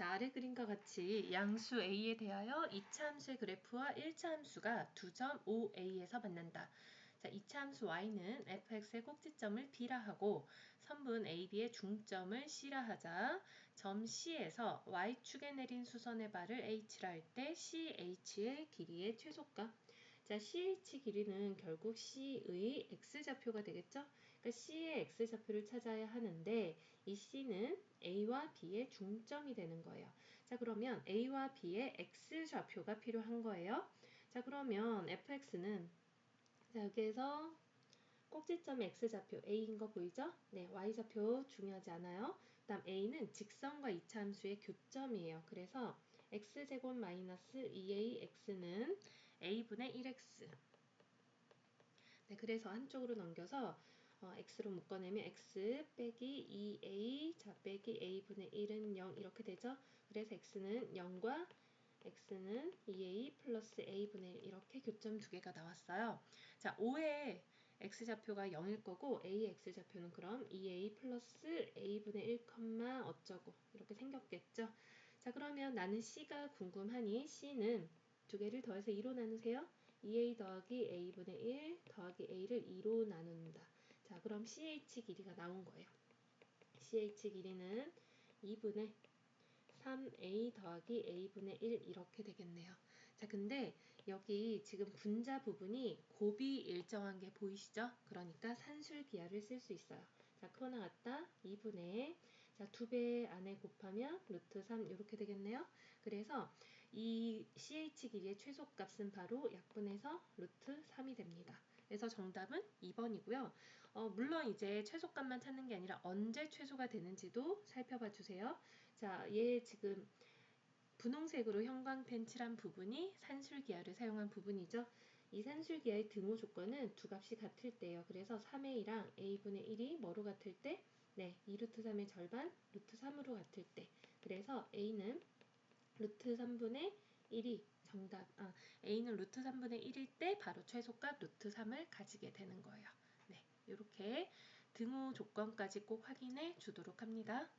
자, 아래 그림과 같이 양수 a에 대하여 2차 함수의 그래프와 1차 함수가 2.5a에서 만난다. 자, 2차 함수 y는 fx의 꼭지점을 b라 하고 선분 ab의 중점을 c라 하자 점 c에서 y축에 내린 수선의 발을 h라 할 때 ch의 길이의 최소값 자, CH 길이는 결국 C의 X좌표가 되겠죠? 그러니까 C의 X좌표를 찾아야 하는데 이 C는 A와 B의 중점이 되는 거예요. 자, 그러면 A와 B의 X좌표가 필요한 거예요. 자, 그러면 fx는 자, 여기에서 꼭지점 X좌표 A인 거 보이죠? 네, Y좌표 중요하지 않아요. 그 다음 A는 직선과 이차함수의 교점이에요. 그래서 x제곱 마이너스 2ax는 a분의 1x 네, 그래서 한쪽으로 넘겨서 어, x로 묶어내면 x 빼기 2a 자 빼기 a분의 1은 0 이렇게 되죠. 그래서 x는 0과 x는 2a 플러스 a분의 1 이렇게 교점 두 개가 나왔어요. 자 5의 x좌표가 0일 거고 a의 x좌표는 그럼 2a 플러스 a분의 1, 어쩌고 이렇게 생겼겠죠. 자 그러면 나는 C가 궁금하니 C는 두 개를 더해서 2로 나누세요. 2a 더하기 a분의 1 더하기 a를 2로 나눈다. 자 그럼 CH 길이가 나온 거예요. CH 길이는 2분의 3a 더하기 a분의 1 이렇게 되겠네요. 자 근데 여기 지금 분자 부분이 곱이 일정한 게 보이시죠? 그러니까 산술기하를 쓸 수 있어요. 자, 크고 나갔다 2분의 자, 2배 안에 곱하면 루트 3 이렇게 되겠네요. 그래서 이 CH 길이의 최소값은 바로 약분해서 루트 3이 됩니다. 그래서 정답은 2번이고요. 어, 물론 이제 최소값만 찾는 게 아니라 언제 최소가 되는지도 살펴봐 주세요. 자, 얘 지금 분홍색으로 형광펜 칠한 부분이 산술기하를 사용한 부분이죠. 이 산술기하의 등호 조건은 두 값이 같을 때예요. 그래서 3a랑 a분의 1이 뭐로 같을 때? 네, 2루트 3의 절반 루트 3으로 같을 때. 그래서 a는 루트 3분의 1이 정답, 아, a는 루트 3분의 1일 때 바로 최소값 루트 3을 가지게 되는 거예요. 네, 이렇게 등호 조건까지 꼭 확인해 주도록 합니다.